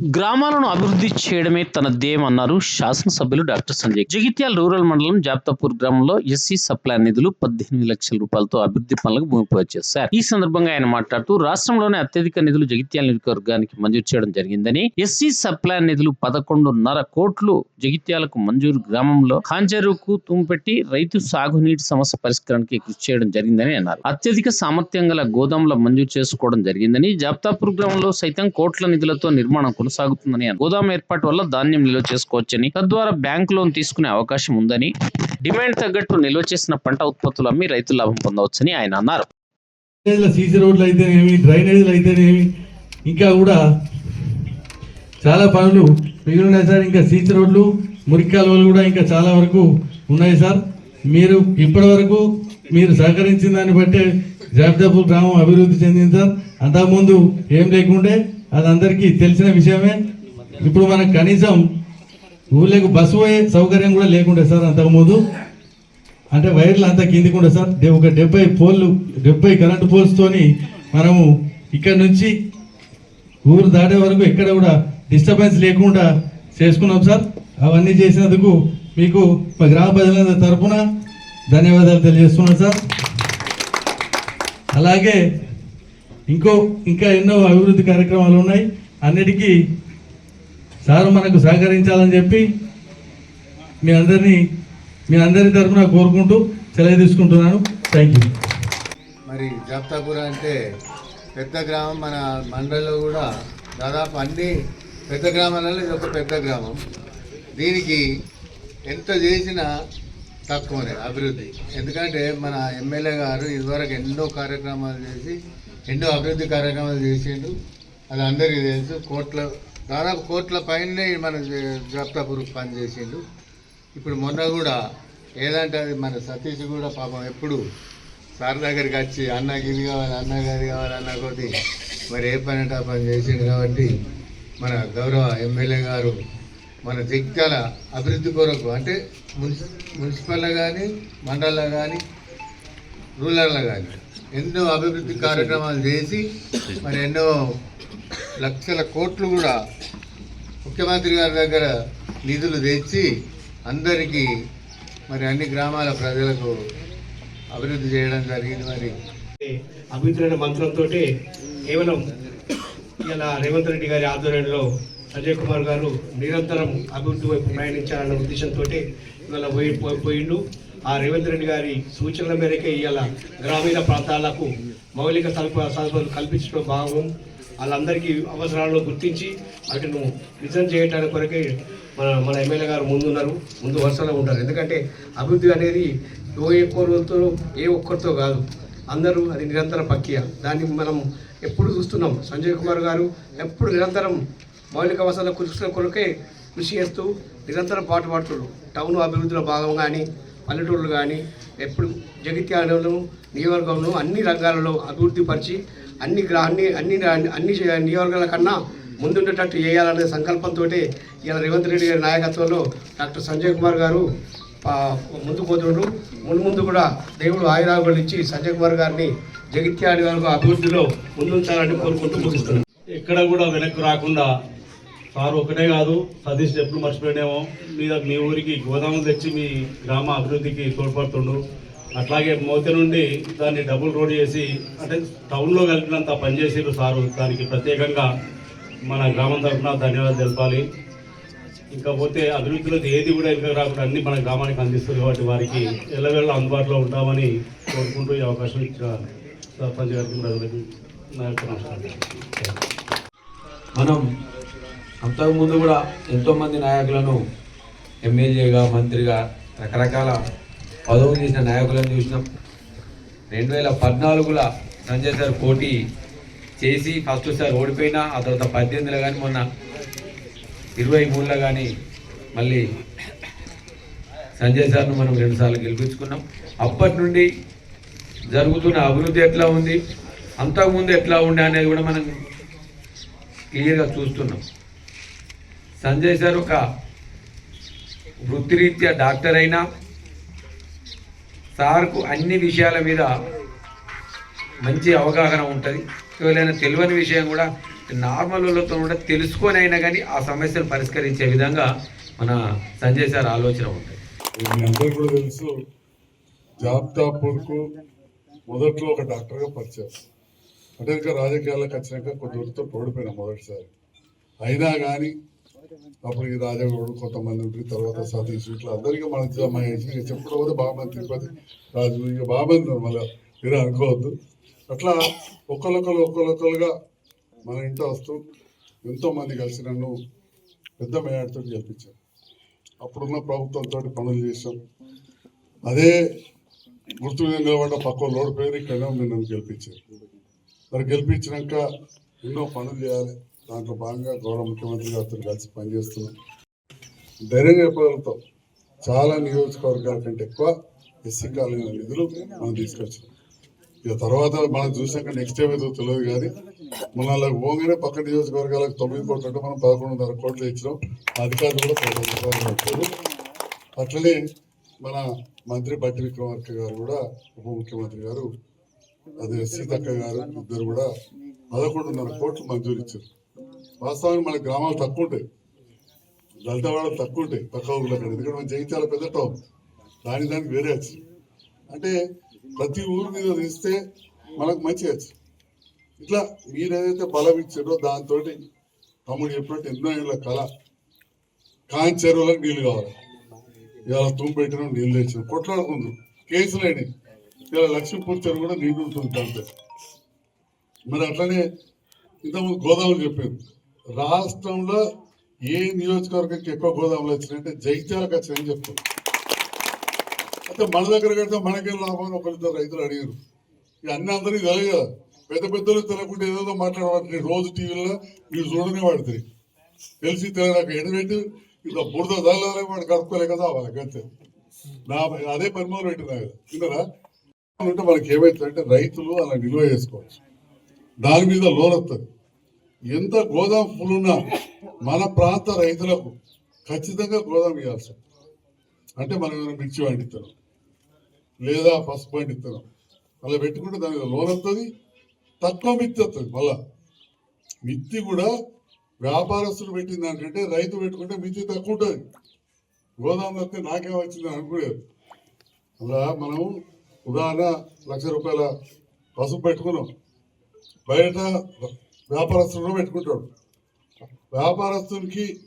గ్రామాలను అభివృద్ధి చేయడమే తన ధ్యేయం అన్నారు శాసనసభ్యులు డాక్టర్ సంజయ్. జగిత్యాల రూరల్ మండలం జాప్తాపూర్ గ్రామంలో ఎస్సీ సప్లై నిధులు పద్దెనిమిది లక్షల రూపాయలతో అభివృద్ధి పనులకు భూమి పూజ చేశారు. ఈ సందర్భంగా ఆయన మాట్లాడుతూ రాష్ట్రంలోనే అత్యధిక నిధులు జగిత్యాల నియోజకవర్గానికి మంజూరు చేయడం జరిగిందని ఎస్సీ సప్లై నిధులు పదకొండున్నర కోట్లు జగిత్యాలకు మంజూరు గ్రామంలో హాంజరుకు తుంపెట్టి రైతు సాగునీటి సమస్య పరిష్కారానికి కృషి చేయడం జరిగిందని అన్నారు. అత్యధిక సామర్థ్యం గల గోదాముల మంజూరు చేసుకోవడం జరిగిందని జాప్తాపూర్ గ్రామంలో సైతం కోట్ల నిధులతో నిర్మాణం కొనసాగుతుందని గోదాం ఏర్పాటు వల్ల ధాన్యం నిల్వ చేసుకోవచ్చని తద్వారా బ్యాంక్ లోన్ తీసుకునే అవకాశం ఉందని డిమాండ్ తగ్గట్టు నిల్వ చేసిన పంట ఉత్పత్తులు అమ్మి రైతులు లాభం పొందవచ్చని ఆయన అన్నారు. సీసీ రోడ్లు అయితేనేమి డ్రైనేజీలు అయితేనేమి ఇంకా కూడా చాలా పనులు మిగిలి ఉన్నాయి సార్. ఇంకా సీసీ రోడ్లు మురికి కాలువలు కూడా ఇంకా చాలా వరకు ఉన్నాయి సార్. మీరు ఇప్పటి వరకు మీరు సహకరించిన దాన్ని బట్టే జాబితాపూర్ గ్రామం అభివృద్ధి చెందింది సార్. అంతకుముందు ఏం లేకుండే అది అందరికీ తెలిసిన విషయమే. ఇప్పుడు మనకు కనీసం ఊళ్ళకు బస్సు పోయే సౌకర్యం కూడా లేకుండే సార్ అంతకుముందు. అంటే వైర్లు అంతా కిందికి ఉండే సార్. ఒక డెబ్బై పోల్లు డెబ్బై కరెంటు పోల్స్తోని మనము ఇక్కడ నుంచి ఊరు దాటే వరకు ఎక్కడ కూడా డిస్టర్బెన్స్ లేకుండా చేసుకున్నాం సార్. అవన్నీ చేసినందుకు మీకు మా గ్రామ ప్రజల తరఫున ధన్యవాదాలు తెలియజేస్తున్నాం సార్. అలాగే ఇంకో ఇంకా ఎన్నో అభివృద్ధి కార్యక్రమాలు ఉన్నాయి. అన్నిటికీ సారు మనకు సహకరించాలని చెప్పి మీ అందరినీ మీ అందరి తరఫున కోరుకుంటూ సెలవు తీసుకుంటున్నాను. థ్యాంక్ యూ మరి జాప్తాపుర అంటే పెద్ద గ్రామం మన మండలిలో కూడా దాదాపు అన్ని పెద్ద గ్రామాలలో ఇది ఒక పెద్ద గ్రామం. దీనికి ఎంత చేసినా తక్కువనే అభివృద్ధి. ఎందుకంటే మన ఎమ్మెల్యే గారు ఇదివరకు ఎన్నో కార్యక్రమాలు చేసి ఎన్నో అభివృద్ధి కార్యక్రమాలు చేసిండు. అది అందరికీ తెలుసు. కోట్ల దాదాపు కోట్ల పైనే మన జాప్తాపూర్ పని చేసిండు. ఇప్పుడు మొన్న కూడా ఏదంటే అది మన సతీష్ కూడా పాపం ఎప్పుడు సార్ దగ్గరికి వచ్చి అన్నకి ఇది కావాలి అన్న అది కావాలి అన్న కొద్ది మరి ఏ పని అంటే ఆ పని చేసిండు కాబట్టి మన గౌరవ ఎమ్మెల్యే గారు మన దిగ్గల అభివృద్ధి కొరకు అంటే మున్సి మున్సిపల్లో కానీ మండల్లో కానీ రూరల్లో కానీ ఎన్నో అభివృద్ధి కార్యక్రమాలు చేసి మరి ఎన్నో లక్షల కోట్లు కూడా ముఖ్యమంత్రి గారి దగ్గర నిధులు తెచ్చి అందరికీ మరి అన్ని గ్రామాల ప్రజలకు అభివృద్ధి చేయడం జరిగింది మరి. అభివృద్ధి మంత్రంతో కేవలం ఇలా రేవంత్ రెడ్డి గారి ఆధ్వర్యంలో అజయ్ కుమార్ గారు నిరంతరం అభివృద్ధి వైపు ప్రయాణించాలన్న ఉద్దేశంతో ఇవాళ పోయి పోయి- పోయిండు. ఆ రేవంత్ రెడ్డి గారి సూచనల మేరకే ఇవాళ గ్రామీణ ప్రాంతాలకు మౌలిక సదుప సదుపాయాలు కల్పించడం భాగం వాళ్ళందరికీ అవసరాలను గుర్తించి వాటిని నిజం చేయడానికి కొరకే మన మన ఎమ్మెల్యే గారు ముందున్నారు ముందు వరుసలో ఉంటారు. ఎందుకంటే అభివృద్ధి అనేది ఏ ఒక్కరితో ఏ ఒక్కరితో కాదు. అందరూ అది నిరంతర ప్రక్రియ. దాన్ని మనం ఎప్పుడు చూస్తున్నాం. సంజయ్ కుమార్ గారు ఎప్పుడు నిరంతరం మౌలిక వసతుల కృషి కొరకే కృషి చేస్తూ నిరంతరం పాటు పడుతున్నారు. టౌన్ అభివృద్ధిలో భాగం కానీ పల్లెటూళ్ళు కానీ ఎప్పుడు జగిత్యాలను నియోజకవర్గంలో అన్ని రంగాలలో అభివృద్ధి పరిచి అన్ని గ్రా అన్ని అన్ని అన్ని నియోజకవర్గాల కన్నా ముందుండేటట్టు చేయాలనే సంకల్పంతో ఇలా రేవంత్ రెడ్డి గారి నాయకత్వంలో డాక్టర్ సంజయ్ కుమార్ గారు ఆ, ముందుకు పోతుండ్రు. ముందు ముందు కూడా దేవుడు ఆయురాగులు ఇచ్చి సంజయ్ కుమార్ గారిని జగిత్యాల వరకు అభివృద్ధిలో ముందుంచాలని కోరుకుంటూ ముగిస్తున్నాను. ఎక్కడ కూడా వెనక్కి రాకుండా సార్ ఒకటే కాదు సతీష్ ఎప్పుడు మర్చిపోయినేమో మీ మీ ఊరికి గోదాములు తెచ్చి మీ గ్రామ అభివృద్ధికి తోడ్పడుతుండు. అట్లాగే మోతి నుండి దాన్ని డబుల్ రోడ్ చేసి అంటే టౌన్లో కలిపినంత పనిచేసారు సారు. దానికి ప్రత్యేకంగా మన గ్రామం తరఫున ధన్యవాదాలు తెలపాలి. ఇంకపోతే అభివృద్ధిలో ఏది కూడా ఇంకా రాకుండా అన్ని మన గ్రామానికి అందిస్తారు కాబట్టి వారికి ఎల్లవేళ్ళ అందుబాటులో ఉంటామని కోరుకుంటూ ఈ అవకాశం ఇచ్చిన సర్పంచ్ గారికి ప్రజలకు నా యొక్క నమస్కారం. మనం అంతకుముందు కూడా ఎంతోమంది నాయకులను ఎమ్మెల్యేగా మంత్రిగా రకరకాల పదవులు చేసిన నాయకులను చూసినాం. రెండు వేల పద్నాలుగులో సంజయ్ సార్ పోటీ చేసి ఫస్ట్ సార్ ఓడిపోయినా ఆ తర్వాత పద్దెనిమిదిలో కానీ మొన్న ఇరవై మూడులో కానీ మళ్ళీ సంజయ్ సార్ను మనం రెండుసార్లు గెలిపించుకున్నాం. అప్పటి నుండి జరుగుతున్న అభివృద్ధి ఎట్లా ఉంది అంతకుముందు ఎట్లా ఉండే అనేది కూడా మనం క్లియర్గా చూస్తున్నాం. సంజయ్ సార్ ఒక వృత్తిరీత్యా డాక్టర్ అయినా సార్కు అన్ని విషయాల మీద మంచి అవగాహన ఉంటుంది. ఎవరైనా తెలియని విషయం కూడా నార్మల్ వాళ్ళతో కూడా తెలుసుకొని అయినా కానీ ఆ సమస్యను పరిష్కరించే విధంగా మన సంజయ్ సార్ ఆలోచన ఉంటుంది. మీ అందరికీ కూడా తెలుసు జాబ్తాపూర్కు మొదట్లో ఒక డాక్టర్గా పరిచయం. అంటే ఇంకా రాజకీయాలకు వచ్చినాక కొద్ది దూరంతో ఓడిపోయినా మొదటిసారి. అయినా కానీ అప్పుడు ఈ రాజగౌడు కొంతమంది ఉంటుంది తర్వాత సతీష్ ఇట్లా అందరికీ మన మహేష్ ఇక పోతే తిరుపతి రాజు ఇక బాగుంది మళ్ళీ మీరు అనుకోవద్దు. అట్లా ఒకళ్ళొకరు ఒకళ్ళొకరుగా మన ఇంట్లో వస్తూ ఎంతోమంది కలిసి నన్ను పెద్ద మేయాడితో గెలిపించారు. అప్పుడున్న ప్రభుత్వంతో పనులు చేసాం అదే గుర్తు నిలబడ్డ పక్క లోడ్ పేరు ఇక్కడ నన్ను గెలిపించారు. మరి గెలిపించినాక ఎన్నో పనులు చేయాలి. దాంట్లో భాగంగా గౌరవ ముఖ్యమంత్రి గారితో కలిసి పనిచేస్తున్నాం. ధైర్యంగా చెప్పగలుగుతాం చాలా నియోజకవర్గాల కంటే ఎక్కువ ఎస్సీ కాలనీ నిధులు మనం తీసుకొచ్చాం. ఇక తర్వాత మనం చూసాక నెక్స్ట్ ఏమైతే తెలియదు కానీ మన వాళ్ళకి పోగానే పక్క నియోజకవర్గాలకు తొమ్మిది కోట్లు అంటే మనం పదకొండున్నర కోట్లు ఇచ్చినాం. అధికారులు కూడా పదకొండు అట్లనే మన మంత్రి బట్టి విక్రమార్క గారు కూడా ఉప ముఖ్యమంత్రి గారు అదే సీతక్క గారు ఇద్దరు కూడా పదకొండున్నర కోట్లు మంజూరు ఇచ్చారు. వాస్తవానికి మన గ్రామాలు తక్కువ ఉంటాయి. దళిత వాళ్ళు తక్కువ ఉంటాయి. పక్క ఊళ్ళో కంటే. ఎందుకంటే మనం జయించాల పెద్ద టౌన్ దాని దానికి వేరే వచ్చి అంటే ప్రతి ఊరు మీద తీస్తే మనకు మంచి వచ్చి ఇట్లా మీరు ఏదైతే బలం ఇచ్చారో దాంతో తమ్ముడు చెప్పినట్టు ఎన్నో ఏళ్ళ కళ. కాని చెరువులకు నీళ్ళు కావాలి. ఇలా తుమ్ము పెట్టిన నీళ్ళు తెచ్చిన కొట్లాడుకుంది అయినాయి. ఇలా లక్ష్మీపూర్ చెరువు కూడా నీళ్ళు ఉంటుంది దాంతో మరి అట్లనే ఇంతకుముందు గోదావరి చెప్పింది రాష్ట్రంలో ఏ నియోజకవర్గంకి ఎక్కువ గోదాములు వచ్చినాయంటే జైత్యాలకు వచ్చినాయని చెప్తారు అయితే మన దగ్గర కడితే మనకే లాభం ఒకరిద్దరు రైతులు అడిగారు. ఇక అన్ని అందరికీ తెలియదు కదా. పెద్ద పెద్దలు తెలియకుండా ఏదేదో మాట్లాడవాడిని రోజు టీవీలో మీరు చూడనే వాడుతుంది తెలిసి తెలియక ఎడబెట్టి ఇట్లా బురద చల్లాలి వాడు కడుక్కోలేక వాళ్ళకి అంతే నా అదే పరిమాణం మొదలు పెట్టినా కదా. విన్నారా? ఉంటే మనకి ఏమవుతుందంటే రైతులు అలా నిల్వ చేసుకోవచ్చు. దాని మీద లోన్ వస్తుంది ఎంత గోదాం పూలున్నా మన ప్రాంత రైతులకు ఖచ్చితంగా గోదాం ఇవ్వాల్సి అంటే మనం ఏమైనా మిర్చి పండిస్తాం లేదా పసుపు పండిస్తున్నాం అలా పెట్టుకుంటే దాని లోన్ వస్తుంది తక్కువ మిత్తి వస్తుంది మళ్ళా. మిత్తి కూడా వ్యాపారస్తులు పెట్టిన దానికంటే రైతు పెట్టుకుంటే మిత్తి తక్కువ ఉంటుంది. గోదాంలో వస్తే నాకేం వచ్చిందని అనుకోలేదు. అలా మనం ఉదాహరణ లక్ష రూపాయల పసుపు పెట్టుకున్నాం. బయట వ్యాపారస్తులు పెట్టుకుంటాడు. వ్యాపారస్తునికి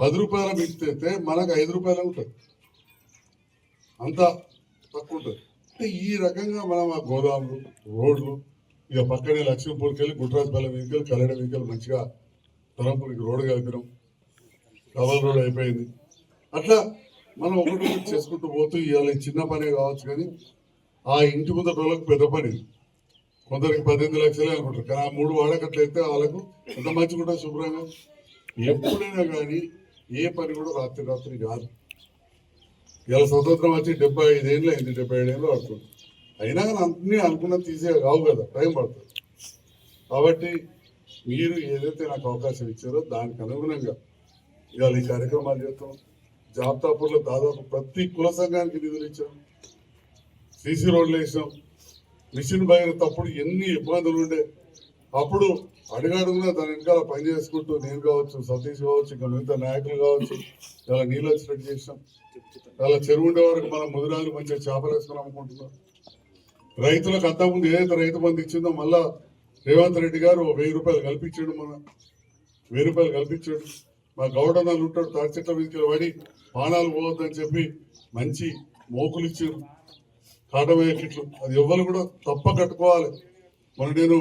పది రూపాయల మిత్తి మనకు ఐదు రూపాయలు ఉంటుంది అంత తక్కువ ఉంటుంది. అంటే ఈ రకంగా మనం ఆ గోదాములు రోడ్లు ఇక పక్కనే లక్ష్మీపూర్కి వెళ్ళి గుట్రాజపల్లి వెహికల్ కల్లెడ వెహికల్ మంచిగా తరంపూర్కి రోడ్డు కలిపినాం. డబల్ రోడ్ అయిపోయింది. అట్లా మనం ఒకటి చేసుకుంటూ పోతూ ఇవాళ చిన్న పనే కావచ్చు కానీ ఆ ఇంటి ముందర వాళ్ళకి పెద్ద పని. కొందరికి పద్దెనిమిది లక్షలే అనుకుంటారు. కానీ ఆ మూడు వాడకట్లయితే వాళ్ళకు ఎంత మంచిగా శుభ్రంగా? ఎప్పుడైనా కానీ ఏ పని కూడా రాత్రి రాత్రి కాదు. ఇలా స్వతంత్రం వచ్చి డెబ్బై ఐదేళ్ళు అయింది డెబ్బై ఏళ్ళు పడుతుంది. అయినా కానీ అన్నీ అనుకున్న తీసే కావు కదా టైం పడుతుంది. కాబట్టి మీరు ఏదైతే నాకు అవకాశం ఇచ్చారో దానికి అనుగుణంగా ఇవాళ ఈ కార్యక్రమాలు చేస్తాం. జాబ్తాపూర్లో దాదాపు ప్రతి కుల సంఘానికి నిధులు ఇచ్చాం. సీసీ రోడ్లు వేసాం. మిషన్ తప్పుడు ఎన్ని ఇబ్బందులు ఉండే. అప్పుడు అడుగడుగునా దాని వెనకాల పని చేసుకుంటూ నేను కావచ్చు సతీష్ కావచ్చు ఇంకా మిగతా నాయకులు కావచ్చు ఇలా నీళ్ళు వచ్చినట్టు చేసాం ఇలా చెరువు ఉండే వరకు మనం ముదిరాలు మంచిగా చేపలు వేసుకొని అమ్ముకుంటున్నాం. రైతులకు అంతకుముందు ఏదైతే రైతు బంధు ఇచ్చిందో మళ్ళా రేవంత్ రెడ్డి గారు వెయ్యి రూపాయలు కల్పించాడు మన వెయ్యి రూపాయలు కల్పించాడు. మా గౌడనాలు ఉంటాడు తాడి మీదకి పడి పానాలు పోవద్దని చెప్పి మంచి మోకులు ఇచ్చారు. కాటమయ్య కిట్లు అది ఎవ్వరు కూడా తప్ప కట్టుకోవాలి మన నేను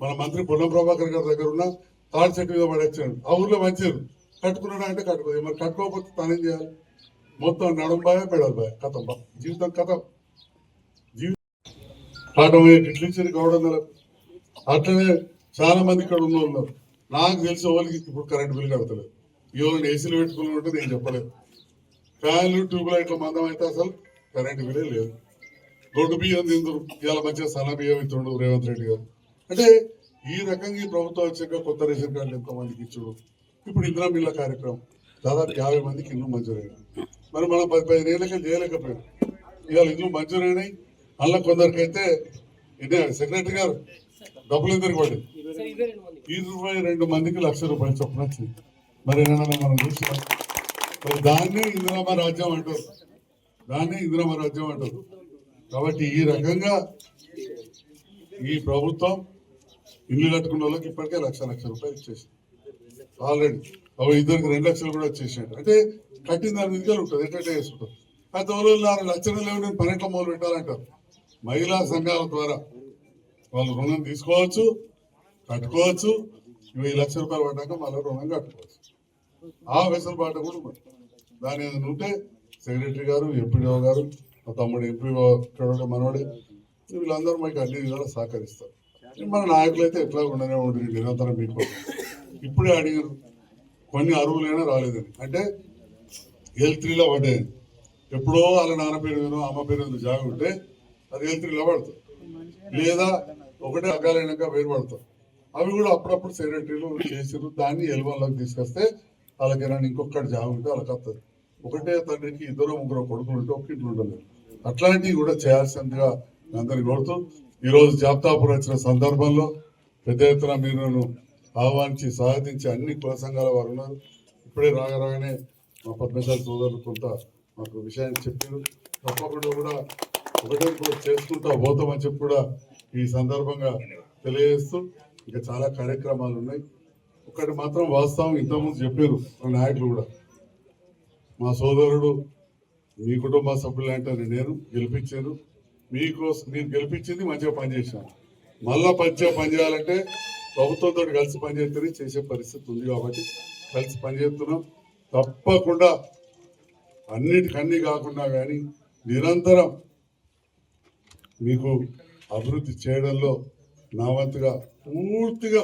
మన మంత్రి పొన్నం ప్రభాకర్ గారి దగ్గర ఉన్న తాడి చెట్టు మీద పడేచ్చాడు ఆ ఊర్లో మంచిది కట్టుకున్నాడు అంటే కట్టుకోదు మరి కట్టుకోకపోతే తనేం చేయాలి? మొత్తం నడుం బాయ కథం జీవితం కథం. జీవితం కాటమయ్య కిట్లు ఇచ్చింది గౌడన్నలకు అట్లనే చాలా మంది ఇక్కడ ఉన్న వాళ్ళు ఉన్నారు నాకు తెలిసి వాళ్ళకి ఇప్పుడు కరెంట్ బిల్ కడతలేదు. ఎవరిని ఏసీలు పెట్టుకుని ఉంటే నేను చెప్పలేదు. ఫ్యాన్లు ట్యూబ్ లైట్లు మందం అయితే అసలు కరెంట్ బిల్లే లేదు. దొడ్డు బియ్యం తిందరు. ఇవాళ మంచిగా సన్న బియ్యం ఇస్తుండు రేవంత్ రెడ్డి గారు. అంటే ఈ రకంగా ఈ ప్రభుత్వం వచ్చాక కొత్త రేషన్ కార్డులు ఎంతో మందికి ఇచ్చుడు. ఇప్పుడు ఇందిరా మిల్ల కార్యక్రమం. దాదాపు యాభై మందికి ఇల్లు మంజూరైనాయి మరి మనం పది పదిహేను ఏళ్ళకే చేయలేకపోయాం. ఇవాళ ఇల్లు మంజూరైనాయి. మళ్ళీ కొందరికైతే ఇదే సెక్రటరీ గారు? డబ్బులు ఎందుకు పడి ఇరవై రెండు మందికి లక్ష రూపాయలు చొప్పున వచ్చింది. మరి ఏమన్నా మనం చూసినాం. మరి దాన్ని ఇందిరామ రాజ్యం అంటారు. దాన్ని ఇందిరామ రాజ్యం అంటారు. కాబట్టి ఈ రకంగా ఈ ప్రభుత్వం ఇల్లు కట్టుకున్న వాళ్ళకి ఇప్పటికే లక్ష లక్ష రూపాయలు ఇచ్చేసింది. ఆల్రెడీ అవి ఇద్దరికి రెండు లక్షలు కూడా వచ్చేసినట్టు అంటే కట్టిన దాని మీద ఉంటుంది ఎట్టే చేసుకుంటారు ఆ తోలు నాలుగు లక్షలు లేవు నేను పన్నెండు మొదలు పెట్టాలంటారు. మహిళా సంఘాల ద్వారా వాళ్ళు రుణం తీసుకోవచ్చు కట్టుకోవచ్చు. ఇరవై లక్షల రూపాయలు పడ్డాక మళ్ళీ రుణం కట్టుకోవచ్చు. ఆ వెసులుబాటు కూడా దాని ఏదైనా ఉంటే సెక్రటరీ గారు ఎంపీడీఓ గారు మా తమ్ముడు ఎంపీఓ చూడండి మనోడే వీళ్ళందరూ మాకు అన్ని విధాలు సహకరిస్తారు. మన నాయకులు అయితే ఎట్లా ఉండనే ఉంటుంది నిరంతరం మీకు. ఇప్పుడే అడిగారు కొన్ని అరువులైనా రాలేదని. అంటే ఎల్ త్రీలో పడ్డాయి. ఎప్పుడో వాళ్ళ నాన్న పేరు మీద అమ్మ పేరు మీద జాగ ఉంటే అది ఎల్ త్రీలో పడుతుంది లేదా ఒకటే అకాలైనాక వేరు పడతాం అవి కూడా అప్పుడప్పుడు సెక్రటరీలు చేసిరు దాన్ని ఎల్వన్లోకి తీసుకొస్తే వాళ్ళకి ఏమైనా ఇంకొకటి జాబ్ ఉంటే వాళ్ళకి వస్తుంది ఒకటే తండ్రికి ఇద్దరు ముగ్గురు కొడుకులు ఉంటే ఒక ఇంట్లో ఉండలేదు అట్లాంటివి కూడా చేయాల్సిందిగా మీ అందరిని కోరుతూ ఈరోజు జాబితాపురం వచ్చిన సందర్భంలో పెద్ద ఎత్తున మీరు ఆహ్వానించి సాధించి అన్ని కుల సంఘాల వారు ఉన్నారు. ఇప్పుడే రాగానే మా పద్మశాలి సోదరులు కొంత మాకు విషయాన్ని చెప్పారు. తప్పకుండా కూడా ఒకటే కూడా చేసుకుంటా పోతామని చెప్పి కూడా ఈ సందర్భంగా తెలియజేస్తూ ఇంకా చాలా కార్యక్రమాలు ఉన్నాయి. ఒకటి మాత్రం వాస్తవం ఇంతకుముందు చెప్పారు మా నాయకులు కూడా. మా సోదరుడు మీ కుటుంబ సభ్యులు అంటారు నేను గెలిపించాను. మీకోసం మీరు గెలిపించింది మంచిగా పనిచేశాను. మళ్ళా మంచిగా పనిచేయాలంటే ప్రభుత్వంతో కలిసి పనిచేస్తేనే చేసే పరిస్థితి ఉంది కాబట్టి కలిసి పనిచేస్తున్నాం. తప్పకుండా అన్నిటికన్నీ కాకుండా కానీ నిరంతరం మీకు అభివృద్ధి చేయడంలో నా వంతుగా పూర్తిగా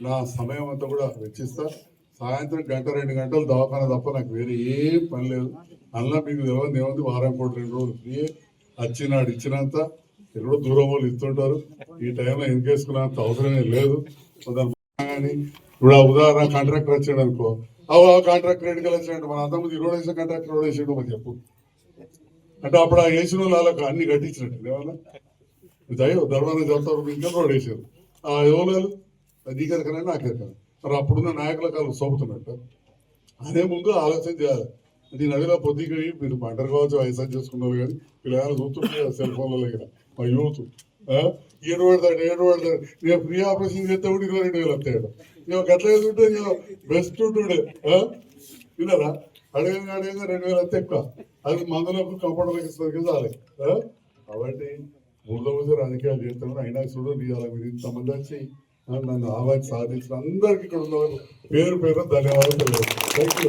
నా సమయం అంతా కూడా వెచ్చిస్తాను సాయంత్రం గంట రెండు గంటలు దవాఖాన తప్ప నాకు వేరే ఏం పని లేదు. అందులో మీకు తెలియదు ఏముంది వారం కూడా రెండు రోజులు ఫ్రీ వచ్చినాడు ఇచ్చినంత ఎక్కడో దూరం వాళ్ళు ఇస్తుంటారు. ఈ టైంలో ఎన్కేసుకున్నంత అవసరమే లేదు. కానీ ఇప్పుడు ఆ ఉదాహరణ కాంట్రాక్టర్ వచ్చాడు అనుకో. ఆ కాంట్రాక్టర్ ఎన్నికలు వచ్చినట్టు మన అంతకుముందు ఈ రోడ్ వేసిన కాంట్రాక్టర్ రోడ్ వేసాడు మరి చెప్పు. అంటే అప్పుడు ఆ వేసిన వాళ్ళకి అన్ని కట్టించినట్టు ఏమన్నా? దయో ధర్మాన్ని చెప్తారు ఇంకా రోడ్ వేసారు ఆ ఎవరు నీకెరకనే నాకెరకనే మరి అప్పుడున్న నాయకుల వాళ్ళు సోపుతున్నట్టు. అదే ముందు ఆలోచన చేయాలి. నేను ఈ నదిలో పొద్దుకి మీరు పంటలు కావచ్చు వయసు చేసుకున్నారు కానీ పిల్లలు చూస్తుంటారు సెల్ ఫోన్ల దగ్గర మా యూత్. ఏడు పడతాడు ఏడు పడతాడు. నేను ఫ్రీ ఆపరేషన్ చేస్తే కూడా ఇరవై రెండు వేలు వస్తాడు నేను గట్ల వేసుకుంటే నేను బెస్ట్ ఉంటుండే. విన్నారా? అడగంగా అడగంగా రెండు వేలు వస్తే ఎక్కువ. అది మందులకు కంపౌండర్లకు ఇస్తారు చాలే కాబట్టి మూడో రోజు రాజకీయాలు చేస్తున్నారు అయినా చూడు నీ అలా మీరు ఇంతమంది వచ్చి నన్ను ఆవాజ్ సాధించిన అందరికీ ఇక్కడ ఉన్న పేరు పేరు ధన్యవాదాలు థ్యాంక్ యూ